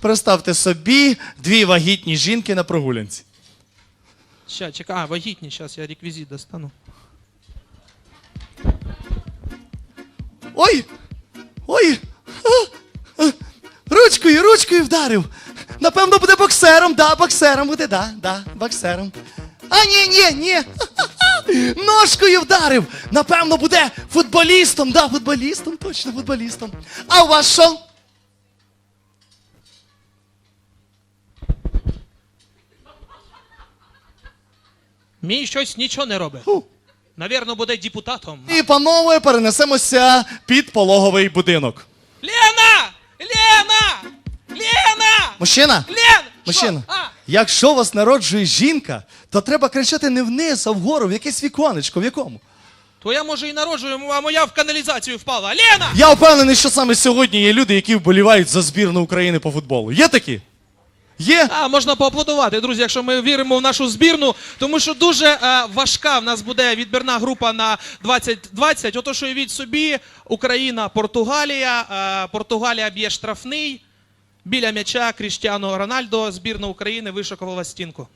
Представте собі дві вагітні жінки на прогулянці. Ща, чекай, а, вагітні, зараз я реквізит достану. Ой! Ой! А, а, Ручкою, ручкою вдарив. Напевно, буде боксером, да, боксером буде, да, да, боксером. А ні, ні, ні. Ножкою вдарив. Напевно, буде футболістом, да, футболістом, точно футболістом. А у вас що? Мій щось нічого не робить. Навірно, буде депутатом. І, панове, перенесемося під пологовий будинок. Лена! Лена! Лена! Мужчина? Лен! Мужчина, Що? А, якщо вас народжує жінка, то треба кричати не вниз, а вгору, в якесь віконечко, в якому. то я може і народжую, а моя в каналізацію впала. Лена! Я впевнений, що саме сьогодні є люди, які вболівають за збірну України по футболу. Є такі? Є? А, можна поаплодувати, друзі, якщо ми віримо в нашу збірну, тому що дуже е, важка в нас буде відбірна група на 2020. Ото що від собі Україна, Португалія. Е, Португалія б'є штрафний. Біля м'яча Кріштіану Рональдо, збірна України вишикувала стінку.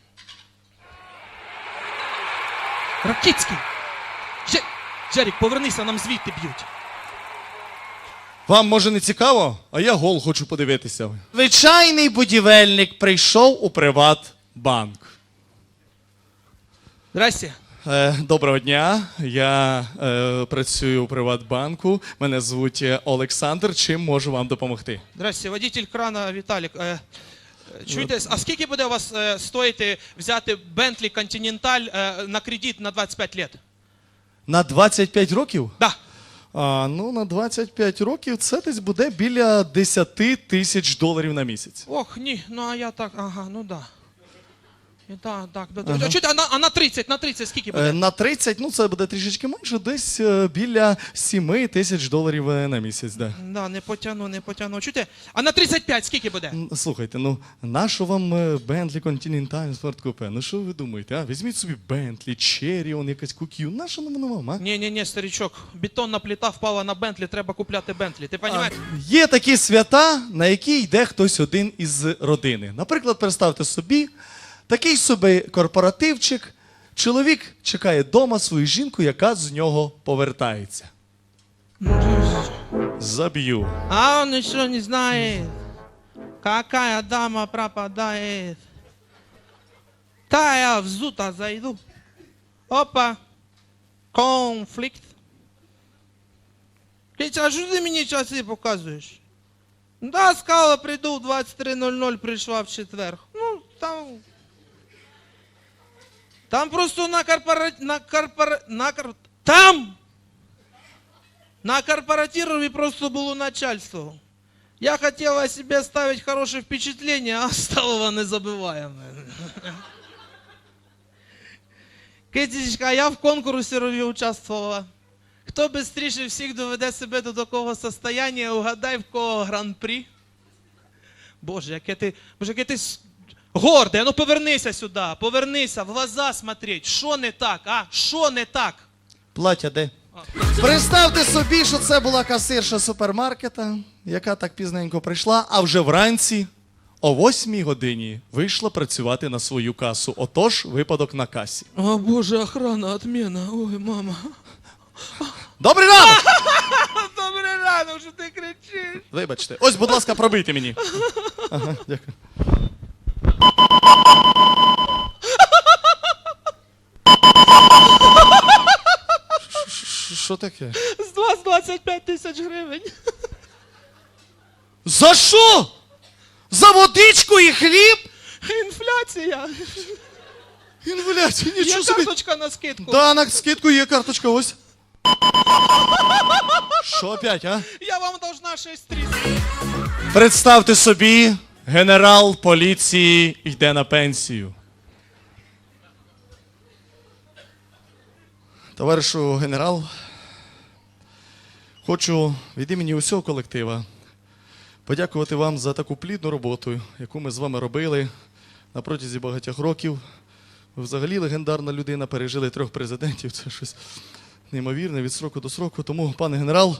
Ракицький! Же- Жерік, повернися, нам звідти б'ють. Вам може не цікаво, а я гол хочу подивитися. Звичайний будівельник прийшов у Приватбанк. Здрасте. Е, доброго дня. Я е, працюю у Приватбанку. Мене звуть е, Олександр. Чим можу вам допомогти? Здрасте, водитель крана Віталік. Е, е, чуєте, а скільки буде у вас е, стоїти взяти Bentley Continental е, на кредит на 25 лет? На 25 років? Да. А, ну, на 25 років це десь буде біля 10 тисяч доларів на місяць. Ох, ні, ну а я так, ага, ну да. Так, так. Ага. Чуєте, а на, а на 30, на 30 скільки буде? Е, на 30, ну це буде трішечки менше, десь е, біля 7 тисяч доларів е, на місяць. Да. Да, не потягну, не потягну. Чуєте, а на 35 скільки буде? М, Слухайте, ну нащо вам е, Bentley Continental Sport Coupe? Ну що ви думаєте? А? Візьміть собі Bentley, Cherry, он якась куків. Нащо воно вам? А? Ні, ні, ні, старичок, бетонна плита впала на Бентлі, треба купляти Бентлі. Ти розумієш? Є такі свята, на які йде хтось один із родини. Наприклад, представте собі, такий собі корпоративчик, чоловік чекає вдома свою жінку, яка з нього повертається. Заб'ю. А он еще не знает, какая дама пропадает. Та я взута зайду. Опа. Конфликт. Кич, а що ти мені часи показуєш? Да, сказала, прийду в 23.00, прийшла в четвер. Ну, там... Там просто на корпора... на корпора... на кор... Там! На корпоративе просто было начальство. Я хотела о себе оставить хорошее впечатление, а оставила незабываемое. Китічка, я в конкурсі рові участвувала. Хто швидше всіх доведе себе до такого состояння, угадай в кого гран-прі. Боже, яке ти. Боже, яке ти горде. А Ну повернися сюди, повернися, в глаза смотреть. Що не так, а? Що не так? Платя де? Представте собі, що це була касирша супермаркета, яка так пізненько прийшла, а вже вранці о 8 годині вийшла працювати на свою касу. Отож, випадок на касі. О боже, охрана, отмена. Ой, мама. Добрий ранок! Добре рано, що ти кричиш. Вибачте. Ось, будь ласка, пробийте мені. Ага, дякую. Що таке? З вас 25 тисяч гривень. За що? За водичку і хліб? Інфляція. Інваляція, Є нічого собі. карточка на скидку. Да, на скидку є карточка, ось. Що опять, а? Я вам должна 6 300. Представте собі, генерал поліції йде на пенсію. Товаришу генерал, хочу від імені усього колектива подякувати вам за таку плідну роботу, яку ми з вами робили на протязі багатьох років. Ви взагалі легендарна людина, пережили трьох президентів. Це щось неймовірне від сроку до сроку. Тому, пане генерал,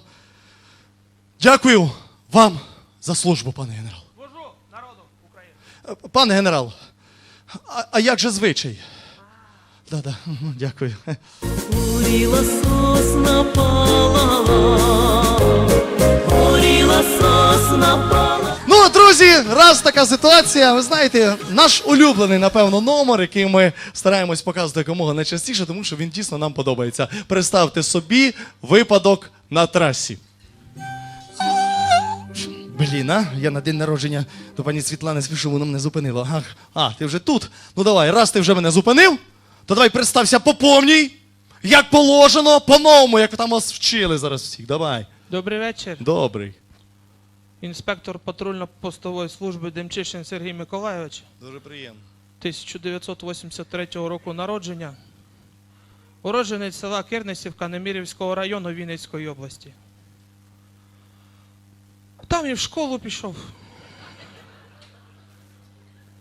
дякую вам за службу, пане генерал. Пане генерал, а, а як же звичай? Да-да, дякую. Горіла сосна палала, горіла сосна палала. Ну, друзі, раз така ситуація, ви знаєте, наш улюблений, напевно, номер, який ми стараємось показувати якомога найчастіше, тому що він дійсно нам подобається. Представте собі випадок на трасі. Блін, а? Я на день народження до пані Світлани спішу, воно мене зупинило. Ах, а, ти вже тут? Ну давай, раз ти вже мене зупинив, то давай представся по повній, як положено, по-новому, як там вас вчили зараз всіх. Давай. Добрий вечір. Добрий. Інспектор патрульно-постової служби Демчишин Сергій Миколайович, Дуже приємно. 1983 року народження. Уродженець села Кирнесівка Немірівського району Вінницької області. Там і в школу пішов.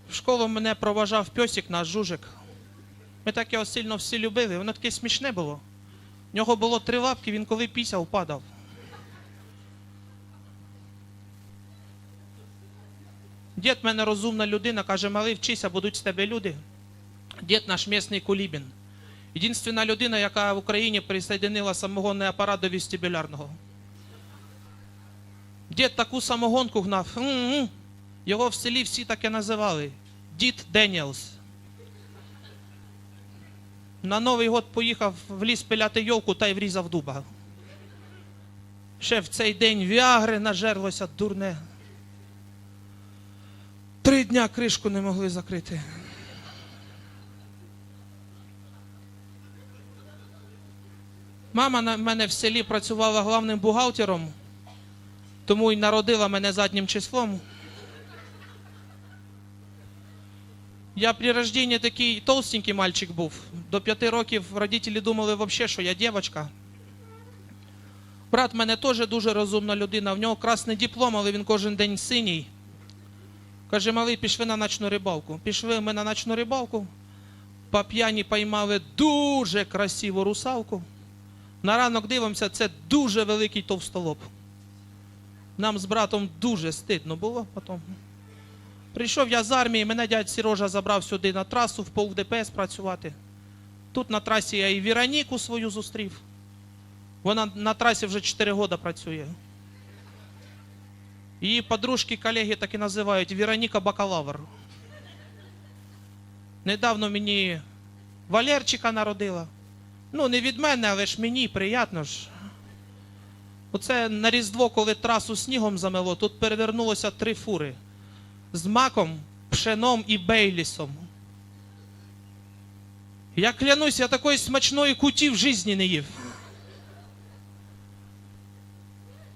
В школу мене проважав пьосик наш жужик. Ми так його сильно всі любили, воно таке смішне було. В нього було три лапки, він коли пісяв, падав. Дід в мене розумна людина, каже, малий вчися, будуть з тебе люди. Дід наш місний Кулібін. Єдинственна людина, яка в Україні присоединила самогонний апарат до вестибулярного. Дід таку самогонку гнав. м-м. Його в селі всі таке називали. Дід Деніелс. На Новий год поїхав в ліс пиляти йолку та й врізав дуба. Ще в цей день віагри нажерлося дурне. Три дня кришку не могли закрити. Мама на мене в селі працювала главним бухгалтером, тому й народила мене заднім числом. Я при рожденні такий толстенький мальчик був. До п'яти років родителі думали взагалі, що я дівчинка. Брат мене теж дуже розумна людина. В нього красний диплом, але він кожен день синій. Каже, малий, пішли на ночну рибалку. Пішли ми на ночну рибалку. По п'яні поймали дуже красиву русалку. На ранок дивимося, це дуже великий товстолоб. Нам з братом дуже стидно було потім. Прийшов я з армії, мене дядь Сірожа забрав сюди на трасу, в полк ДПС працювати. Тут на трасі я і Віроніку свою зустрів. Вона на трасі вже 4 роки працює. Її подружки, колеги так і називають Вероніка Бакалавр. Недавно мені Валерчика народила. Ну, не від мене, але ж мені приємно ж. Оце на Різдво, коли трасу снігом замело, тут перевернулося три фури. З маком, пшеном і бейлісом. Я клянусь, я такої смачної куті в житті не їв.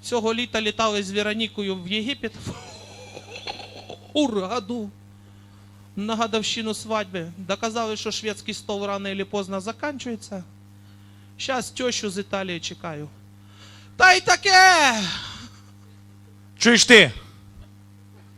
Цього літа літали з Веронікою в Єгипет. Ураду. На годовщину свадьби. Доказали, що шведський стол рано или поздно закінчується. Зараз тещу з Італії чекаю. Та й таке! Чуєш ти?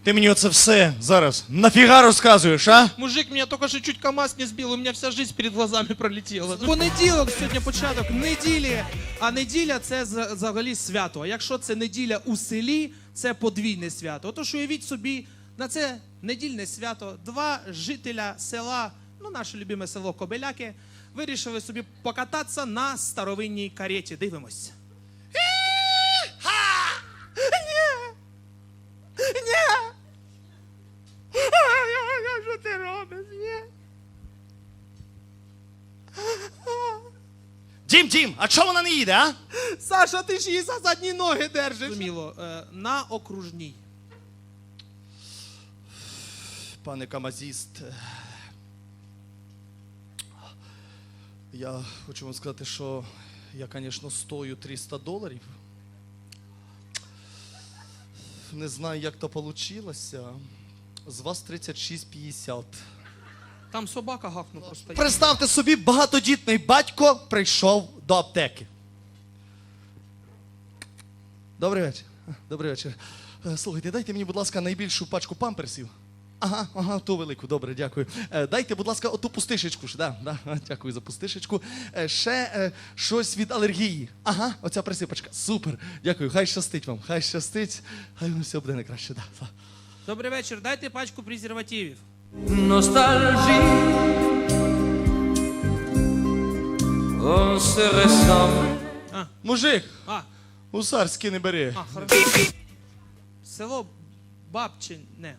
Ти мені оце все зараз нафіга розказуєш, а? Мужик меня только что чуть КамАЗ не сбил, у меня вся жизнь перед глазами пролетела. Понеділок сьогодні початок неділі, а неділя це за- взагалі свято. А якщо це неділя у селі, це подвійне свято. Отож уявіть собі, на це недільне свято два жителя села, ну наше любиме село Кобеляки, вирішили собі покататися на старовинній кареті. Дивимось. Ні! Що ти робиш? Ні! Дім, Дім, а чого вона не їде, а? Саша, ти ж її за задні ноги держиш. Зуміло, е, на окружній. Пане камазіст. Я хочу вам сказати, що я, звісно, стою 300 доларів. Не знаю, як то вийшло. З вас 36,50. Там собака гахнув просто. Представте собі, багатодітний батько прийшов до аптеки. Добрий вечір. Добрий вечір. Е, Слухайте, дайте мені, будь ласка, найбільшу пачку памперсів. Ага, ага, ту велику, добре, дякую. Е, Дайте, будь ласка, оту пустишечку. ж, Да, да, дякую за пустишечку. Е, Ще е, щось від алергії. Ага, оця присипочка. Супер. Дякую. Хай щастить вам. Хай щастить. Хай воно все буде найкраще. Да, да. Добрий вечір, дайте пачку презервативів. Nostalgie, on se ressemble. Мужик, А, гусарський не бери. а, хорошо. Село Бабчине.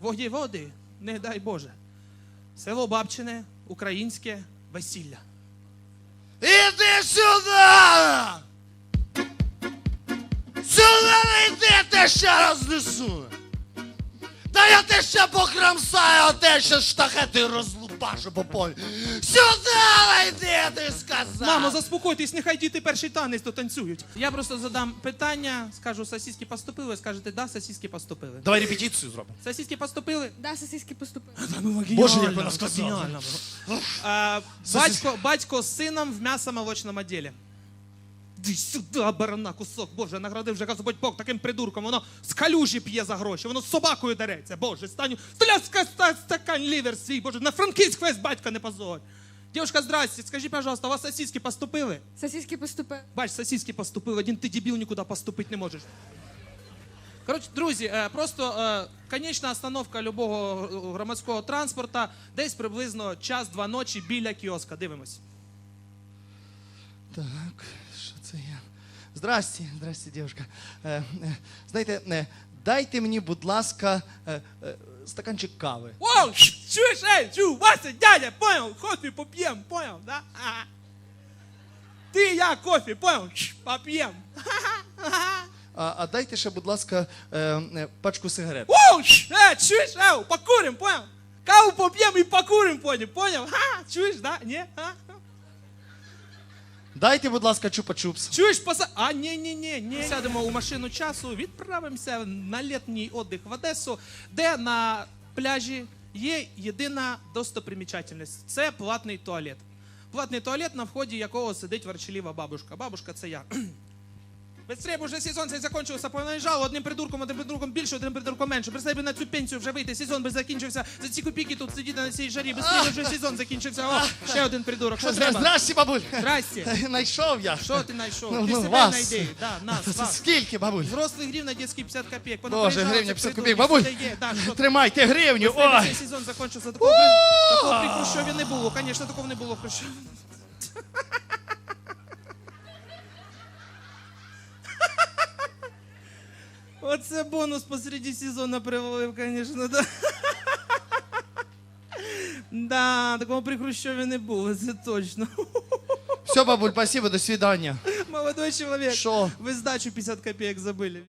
Воєводи, не дай Боже. Село Бабчине, українське весілля. Іди! Сюди те ще раз несу! Та я те ще покрамсаю, а те ще штахети розлупашу по полю. Сюди не йди, ти сказав! Мамо, заспокойтесь, нехай діти перший танець то танцюють. Я просто задам питання, скажу, сосиски поступили, скажете, да, сосиски поступили. Давай репетицію зробимо. Сосиски поступили? Да, сосиски поступили. Боже, як вона сказала. Батько, батько з сином в м'ясо-молочному ділі. Ди сюди, барана, кусок, Боже, наградив вже Господь Бог таким придурком. Воно з калюжі п'є за гроші, воно з собакою дереться. Боже, станю, стляска стакан лівер свій, Боже, на франківськ весь батька не позорь. Дівчинка, здрасте, скажіть, пожалуйста, у вас сосиски поступили? Сосиски поступили. Бач, сосиски поступили, один ти дебіл нікуди поступити не можеш. Коротше, друзі, е, просто е, конечна остановка любого е, громадського транспорту десь приблизно час-два ночі біля кіоска. Дивимось. Так, що це я? Здрасте, здрасте, дівчинка. Е, е, знаєте, е, дайте мені, будь ласка, е, е, стаканчик кави. Воу! Чуєш, ей, чу, Вася, дядя, понял? Кофе поп'єм, понял, да? Ага. Ти, я, кофе, понял? Поп'єм. А, а дайте ще, будь ласка, е, е, пачку сигарет. Воу! Е, чуєш, ей, покурим, понял? Каву поп'єм і покурим, понял, понял? Ха, чуєш, да? Ні? А? Дайте, будь ласка, чупа-чупс. Чуєш, паса. А, ні, ні, ні, ні. Сядемо у машину часу, відправимося на літній отдих в Одесу, де на пляжі є єдина достопримічательність. Це платний туалет. Платний туалет, на вході якого сидить ворчаліва бабушка. Бабушка це я. Быстрее, бо вже сезон цей закінчився, понаїжджало одним придурком, одним придурком більше, одним придурком менше. Представь би на цю пенсію вже вийти, сезон би закінчився. За ці копійки тут сидіти на цій жарі. Быстрее вже сезон закінчився. О, ще один придурок. Що треба? Здрасте, бабуль. Здрасте. Найшов я. Що ти знайшов? Ну, ти ну, себе вас. знайди. Да, нас, вас. Скільки, бабуль? Взрослый гривна, детский 50 копеек. Потом Боже, приезжал, гривня це 50 придурок, копійок. Бабуль, сюди є. Да, що ти? тримайте гривню. Ой. Ой. Цей сезон закончився. Такого, при... такого при Хрущові не було. Конечно, такого не було в Хрущові. Оце бонус посреди сезону привалив, конечно, да. Да, такого при Хрущові не було, це точно. Все, бабуль, спасибо, до свидания. Молодой человек, Що? вы сдачу 50 копеек забыли.